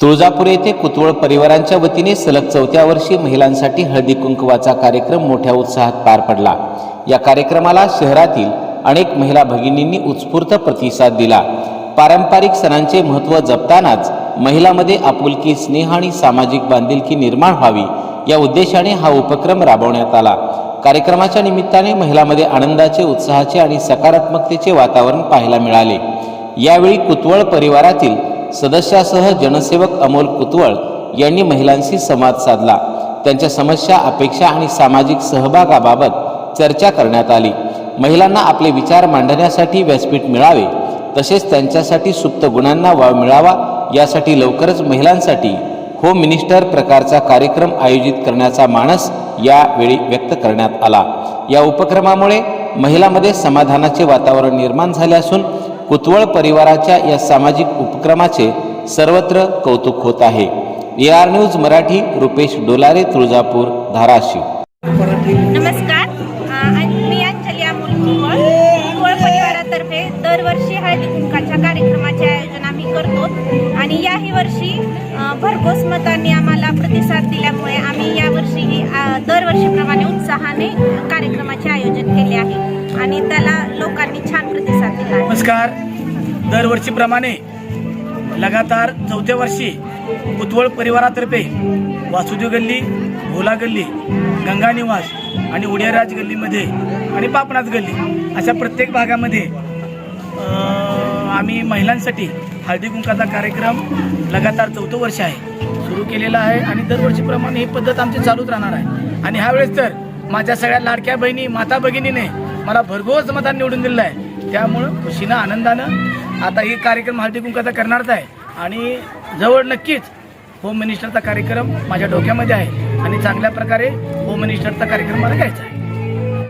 तुळजापूर येथे कुतवळ परिवारांच्या वतीने सलग चौथ्या वर्षी महिलांसाठी हळदी कुंकवाचा कार्यक्रम मोठ्या उत्साहात पार पडला. या कार्यक्रमाला शहरातील अनेक महिला भगिनींनी उत्स्फूर्त प्रतिसाद दिला. पारंपरिक सणांचे महत्त्व जपतानाच महिलामध्ये आपुलकी स्नेह आणि सामाजिक बांधिलकी निर्माण व्हावी या उद्देशाने हा उपक्रम राबवण्यात आला. कार्यक्रमाच्या निमित्ताने महिलामध्ये आनंदाचे उत्साहाचे आणि सकारात्मकतेचे वातावरण पाहायला मिळाले. यावेळी कुतवळ परिवारातील सदस्यासह जनसेवक अमोल कुतवळ यांनी महिलांशी संवाद साधला. त्यांच्या समस्या अपेक्षा आणि सामाजिक सहभागाबाबत चर्चा करण्यात आली. महिलांना आपले विचार मांडण्यासाठी व्यासपीठ मिळावे तसेच त्यांच्यासाठी सुप्त गुणांना वाव मिळावा यासाठी लवकरच महिलांसाठी होम मिनिस्टर प्रकारचा कार्यक्रम आयोजित करण्याचा मानस यावेळी व्यक्त करण्यात आला. या उपक्रमामुळे महिलांमध्ये समाधानाचे वातावरण निर्माण झाले असून कुतवळ परिवाराच्या या सामाजिक उपक्रमाचे सर्वत्र कौतुक होत आहे. A R news Marathi Rupesh Dolare Tuljapur Dharashiv. नमस्कार. मी अंजली अमोल कुंवळ परिवारातर्फे दरवर्षी हळदी कुंकाच्या कार्यक्रमाचे आयोजन आम्ही करतो. आणि याही वर्षी भरघोस मतांनी आम्हाला प्रतिसाद दिल्यामुळे आम्ही यावर्षीही दरवर्षीप्रमाणे उत्साहाने कार्यक्रमाचे आयोजन केले आहे. आणि त्याला लोकांनी छान प्रतिसाद नमस्कार. दरवर्षीप्रमाणे लगातार चौथ्या वर्षी कुतवळ परिवारातर्फे वासुदेव गल्ली भोला गल्ली गंगा निवास आणि उडियाराज गल्लीमध्ये आणि पापनाथ गल्ली अशा प्रत्येक भागामध्ये आम्ही महिलांसाठी हळदी कुंकाचा कार्यक्रम लगातार चौथं वर्ष आहे सुरू केलेला आहे आणि दरवर्षीप्रमाणे ही पद्धत आमची चालूच राहणार आहे. आणि ह्यावेळेस तर माझ्या सगळ्या लाडक्या बहिणी माता भगिनीने मला भरघोस मतदान निवडून दिलेलं आहे. त्यामुळं खुशीनं आनंदानं आता हे कार्यक्रम हळदी कुंकाचा करणारच आहे. आणि जवळ नक्कीच होम मिनिस्टरचा कार्यक्रम माझ्या डोक्यामध्ये आहे. आणि चांगल्या प्रकारे होम मिनिस्टरचा कार्यक्रम मला घ्यायचा आहे.